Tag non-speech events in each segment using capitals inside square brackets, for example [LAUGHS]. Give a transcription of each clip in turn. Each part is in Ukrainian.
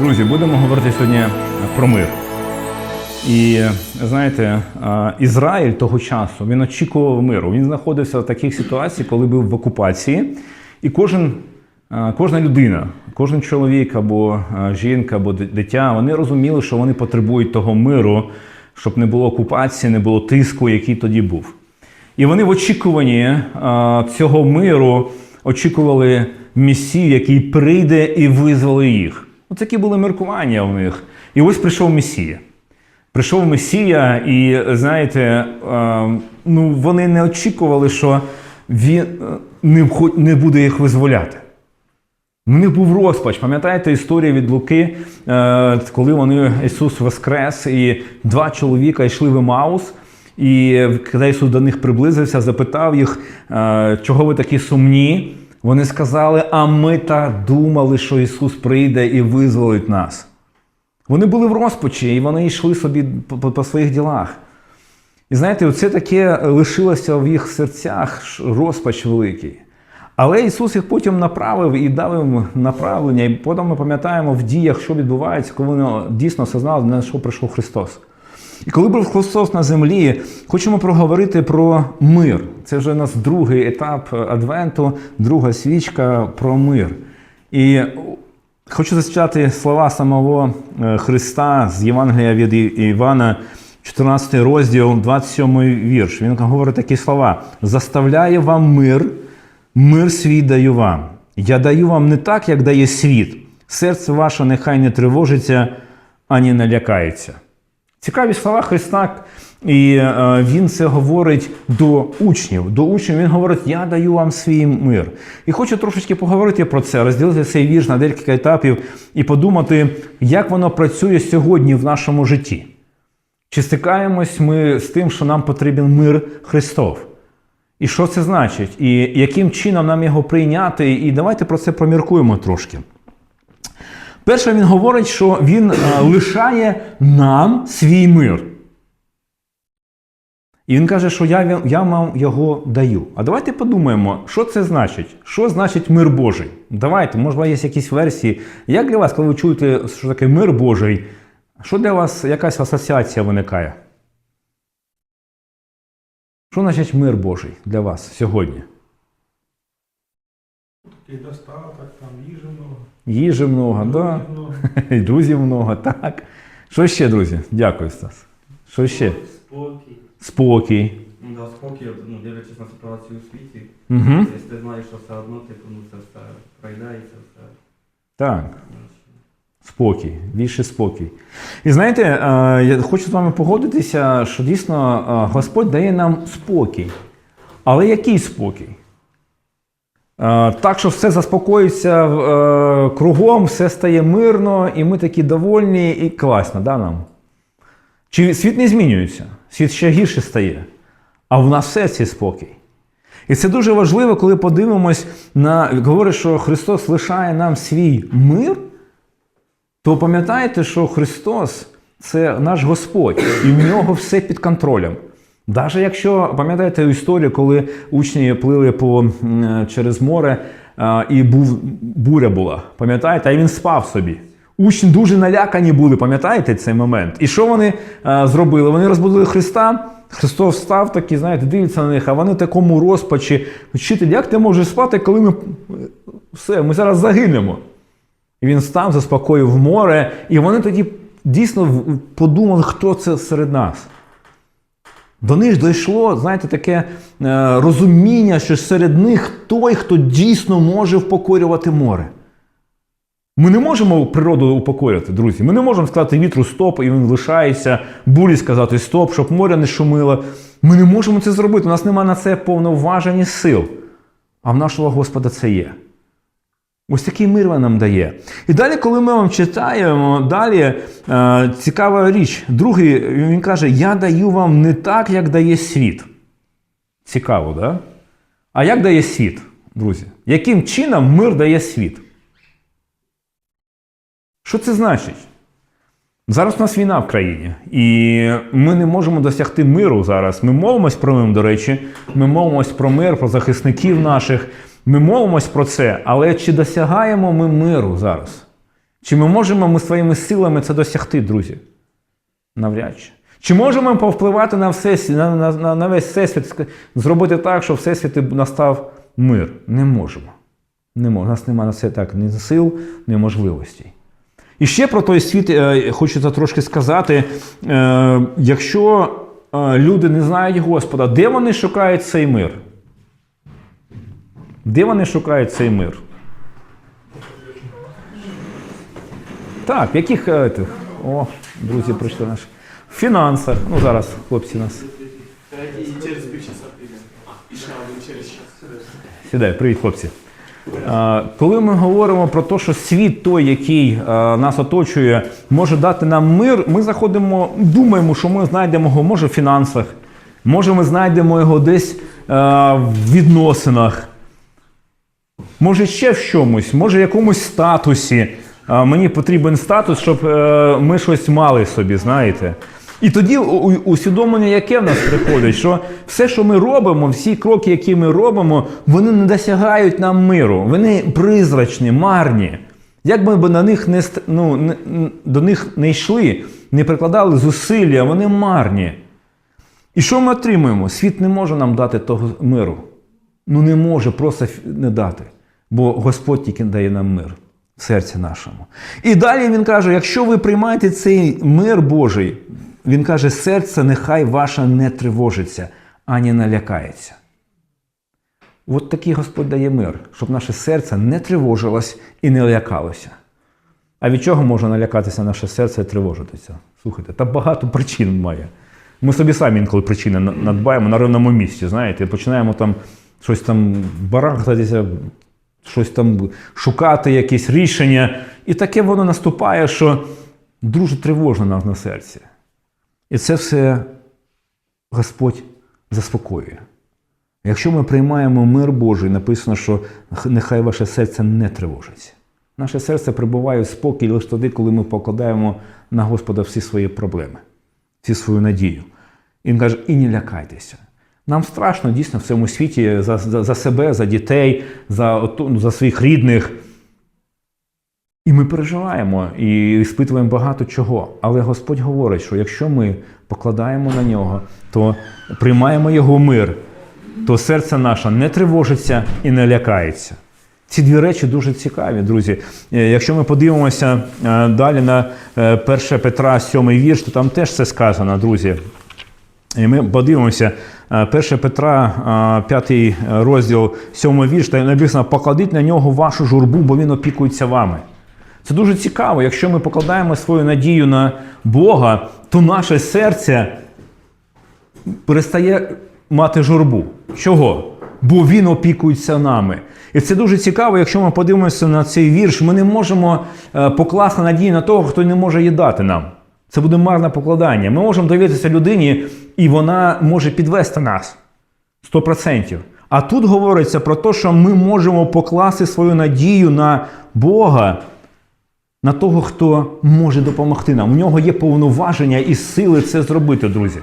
Друзі, будемо говорити сьогодні про мир. І знаєте, Ізраїль того часу він очікував миру. Він знаходився в таких ситуаціях, коли був в окупації, і кожен, кожна людина, кожен чоловік або жінка, або дитя, вони розуміли, що вони потребують того миру, щоб не було окупації, не було тиску, який тоді був. І вони в очікуванні цього миру очікували Месію, який прийде і визволить їх. Ось такі були міркування в них. І ось прийшов Месія. Прийшов Месія, і знаєте, е, ну вони не очікували, що він е, не, буде їх визволяти. У них був розпач. Пам'ятаєте історію від Луки, е, коли вони Ісус воскрес, і два чоловіка йшли в Емаус, і коли Ісус до них приблизився, запитав їх, е, чого ви такі сумні. Вони сказали, а ми так думали, що Ісус прийде і визволить нас. Вони були в розпачі, і вони йшли собі по, своїх ділах. І знаєте, оце таке лишилося в їх серцях розпач великий. Але Ісус їх потім направив і дав їм направлення. І потім ми пам'ятаємо в діях, що відбувається, коли вони дійсно осознали, на що прийшов Христос. І коли був Христос на землі, хочемо проговорити про мир. Це вже у нас другий етап Адвенту, друга свічка про мир. І хочу зачитати слова самого е, Христа з Євангелія від Івана, 14 розділ, 27 вірш. Він говорить такі слова: заставляє вам мир, мир свій даю вам. Я даю вам не так, як дає світ. Серце ваше нехай не тривожиться, ані не лякається. Цікаві слова Христа, і е, він це говорить до учнів. До учнів він говорить: Я даю вам свій мир. І хочу трошечки поговорити про це, розділити цей вірш на декілька етапів і подумати, як воно працює сьогодні в нашому житті. Чи стикаємось ми з тим, що нам потрібен мир Христов? І що це значить? І яким чином нам його прийняти? І давайте про це поміркуємо трошки. Перше, він говорить, що він е, лишає нам свій мир. І він каже, що я, я вам його даю. А давайте подумаємо, що це значить? Що значить мир Божий? Давайте, може, є якісь версії. Як для вас, коли ви чуєте, що таке мир Божий, що для вас якась асоціація виникає? Що значить мир Божий для вас сьогодні? Такий достаток, там їжі много. Їжі много, да? много. [LAUGHS] І друзів много, так. Що ще, друзі? Дякую, Стас. Що ще? Спокій. Спокій. Ну, да, спокій, ну, дивлячись на ситуацію у світі. Угу. Якщо ти знаєш, що все одно, типу, ну це все пройде і це все. Так, ну, спокій, більше спокій. І знаєте, е, я хочу з вами погодитися, що дійсно е, Господь дає нам спокій. Але який спокій? Е, Так, що все заспокоїться е, кругом, все стає мирно, і ми такі довольні і класно, да, нам? Чи світ не змінюється? Світ ще гірше стає. А в нас все цей спокій. І це дуже важливо, коли подивимось на говорить, що Христос лишає нам свій мир, то пам'ятаєте, що Христос це наш Господь, і в нього все під контролем. Навіть якщо пам'ятаєте історію, коли учні плили по, через море, і був, буря була, пам'ятаєте, а він спав собі. Учні дуже налякані були, пам'ятаєте цей момент? І що вони зробили? Вони розбудили Христа. Христос став такий, знаєте, дивиться на них, а вони в такому розпачі. Вчитель, як ти можеш спати, коли ми все, ми зараз загинемо? І він став, заспокоїв море, і вони тоді дійсно подумали, хто це серед нас. До них дійшло, знаєте, таке е, розуміння, що серед них той, хто дійсно може впокорювати море. Ми не можемо природу упокорювати, друзі. Ми не можемо сказати вітру стоп, і він лишається, бурі сказати стоп, щоб море не шумило. Ми не можемо це зробити. У нас немає на це повноважень і сил. А в нашого Господа це є. Ось такий мир він нам дає. І далі, коли ми вам читаємо, далі е, цікава річ. Другий він каже: Я даю вам не так, як дає світ. Цікаво, да? А як дає світ, друзі? Яким чином мир дає світ? Що це значить? Зараз у нас війна в країні, і ми не можемо досягти миру зараз. Ми молимось про мир, до речі, ми молимось про мир, про захисників наших. Ми молимось про це, але чи досягаємо ми миру зараз? Чи ми можемо ми своїми силами це досягти, друзі? Навряд чи. Чи можемо ми повпливати на, все, на, на, на, весь всесвіт, зробити так, щоб всесвіті настав мир? Не можемо. Не можемо. У нас немає на це так ні сил, ні можливостей. І ще про той світ е, хочеться трошки сказати. Е, якщо е, люди не знають Господа, де вони шукають цей мир? Де вони шукають цей мир? Так, яких е, тих? О, друзі, прийшли наші. В фінансах. Ну, зараз хлопці нас. Через. Сідай, привіт, хлопці. Е, Коли ми говоримо про те, що світ той, який е, нас оточує, може дати нам мир, ми заходимо, думаємо, що ми знайдемо його може в фінансах, може ми знайдемо його десь в відносинах, може ще в чомусь, може в якомусь статусі. Е, Мені потрібен статус, щоб е, ми щось мали собі, знаєте. І тоді усвідомлення, яке в нас приходить, що все, що ми робимо, всі кроки, які ми робимо, вони не досягають нам миру. Вони призрачні, марні. Як ми б на них не, ну, до них не йшли, не прикладали зусилля, вони марні. І що ми отримуємо? Світ не може нам дати того миру. Ну не може просто не дати. Бо Господь тільки дає нам мир в серці нашому. І далі він каже: якщо ви приймаєте цей мир Божий, він каже, серце нехай ваше не тривожиться, ані налякається. От такий Господь дає мир, щоб наше серце не тривожилось і не лякалося. А від чого може налякатися наше серце і тривожитися? Слухайте, та багато причин має. Ми собі самі інколи причини надбаємо на рівному місці, знаєте, починаємо там щось там барахтатися, щось там шукати, якісь рішення. І таке воно наступає, що дуже тривожно нам на серці. І це все Господь заспокоює. Якщо ми приймаємо мир Божий, написано, що нехай ваше серце не тривожиться. Наше серце прибуває в спокій лише тоді, коли ми покладаємо на Господа всі свої проблеми, всі свою надію. І він каже: і не лякайтеся. Нам страшно дійсно в цьому світі за, за, за себе, за дітей, за, ну, за своїх рідних. І ми переживаємо і спитуємо багато чого. Але Господь говорить, що якщо ми покладаємо на нього, то приймаємо його мир, то серце наше не тривожиться і не лякається. Ці дві речі дуже цікаві, друзі. Е, Якщо ми подивимося е, далі на е, 1 Петра, 7 вірш, то там теж це сказано, друзі. І ми подивимося, е, 1 Петра, 5 розділ, 7 вірш, та написано, покладіть на нього вашу журбу, бо він опікується вами. Це дуже цікаво. Якщо ми покладаємо свою надію на Бога, то наше серце перестає мати журбу. Чого? Бо він опікується нами. І це дуже цікаво, якщо ми подивимося на цей вірш, ми не можемо е, покласти надію на того, хто не може їдати нам. Це буде марне покладання. Ми можемо довіритися людині, і вона може підвести нас 100%. А тут говориться про те, що ми можемо покласти свою надію на Бога, на того, хто може допомогти нам. У нього є повноваження і сили це зробити, друзі.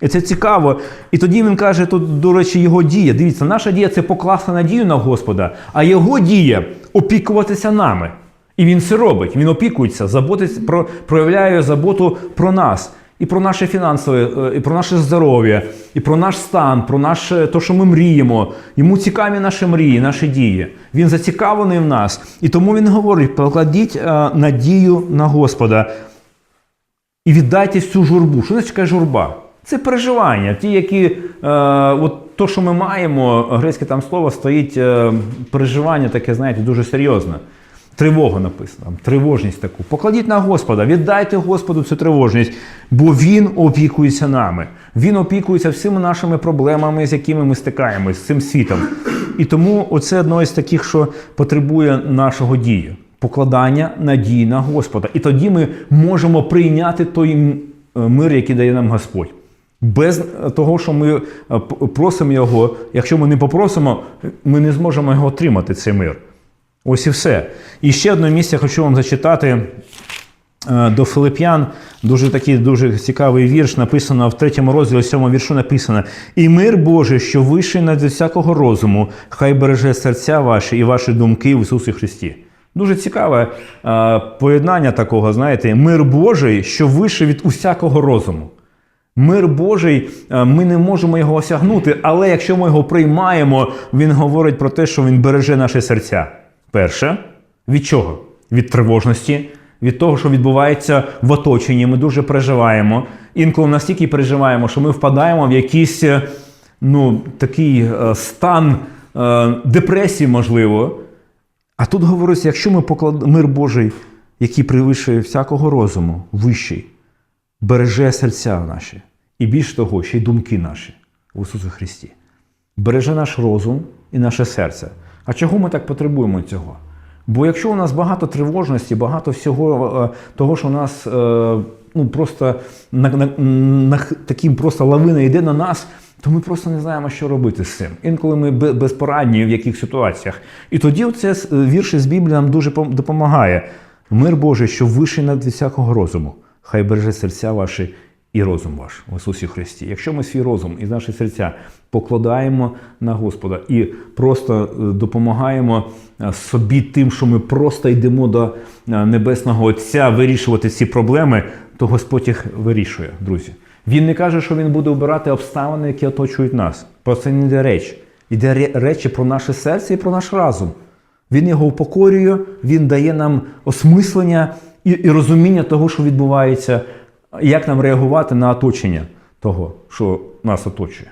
І це цікаво. І тоді він каже, тут, до речі, його дія. Дивіться, наша дія це покласти надію на Господа, а його дія опікуватися нами. І він це робить. Він опікується, заботиться, про, проявляє заботу про нас. І про наше фінансове, е, і про наше здоров'я, і про наш стан, про наше те, що ми мріємо. Йому цікаві наші мрії, наші дії. Він зацікавлений в нас. І тому він говорить: покладіть е, надію на Господа і віддайте всю журбу. Що значить така журба? Це переживання. Ті, які, е, от то, що ми маємо, грецьке там слово стоїть е, переживання, таке, знаєте, дуже серйозне. Тривога написано, там, тривожність таку. Покладіть на Господа, віддайте Господу цю тривожність, бо Він опікується нами. Він опікується всіми нашими проблемами, з якими ми стикаємось, з цим світом. І тому оце одно із таких, що потребує нашого дії покладання надії на Господа. І тоді ми можемо прийняти той мир, який дає нам Господь. Без того, що ми е, просимо його, якщо ми не попросимо, ми не зможемо його отримати, цей мир. Ось і все. І ще одне місце хочу вам зачитати е, до Филип'ян. Дуже такий дуже цікавий вірш. Написано в третьому розділі, сьомому віршу написано: І мир Божий, що вищий над всякого розуму, хай береже серця ваші і ваші думки в Ісусі Христі. Дуже цікаве е, поєднання такого, знаєте, мир Божий, що вище від усякого розуму. Мир Божий, е, ми не можемо його осягнути, але якщо ми його приймаємо, він говорить про те, що він береже наші серця. Перше, від чого? Від тривожності, від того, що відбувається в оточенні. Ми дуже переживаємо. Інколи настільки переживаємо, що ми впадаємо в якийсь е, ну, такий е, стан е, депресії, можливо. А тут говориться, якщо ми покладемо мир Божий, який превищує всякого розуму, вищий, береже серця наші, і більш того, ще й думки наші в Ісусі Христі. Береже наш розум і наше серце. А чого ми так потребуємо цього? Бо якщо у нас багато тривожності, багато всього е, того, що у нас е, ну, просто на, на, на, таким просто лавина йде на нас, то ми просто не знаємо, що робити з цим. Інколи ми безпорадні в яких ситуаціях. І тоді це вірш з Біблії нам дуже допомагає. Мир Божий, що вищий над всякого розуму, хай береже серця ваші і розум ваш в Ісусі Христі. Якщо ми свій розум і наші серця покладаємо на Господа і просто е, допомагаємо е, собі тим, що ми просто йдемо до е, Небесного Отця вирішувати ці проблеми, то Господь їх вирішує, друзі. Він не каже, що він буде обирати обставини, які оточують нас. Про це не йде реч. Йде речі про наше серце і про наш разум. Він його упокорює, він дає нам осмислення і, і розуміння того, що відбувається, як нам реагувати на оточення того, що нас оточує.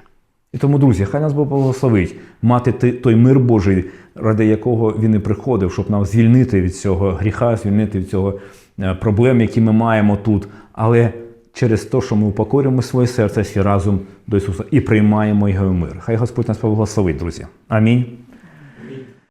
І тому, друзі, хай нас Бог благословить мати той мир Божий, ради якого він і приходив, щоб нам звільнити від цього гріха, звільнити від цього е, проблем, які ми маємо тут. Але через те, що ми упокорюємо своє серце, свій разум до Ісуса і приймаємо його мир. Хай Господь нас поблагословить, друзі. Амінь.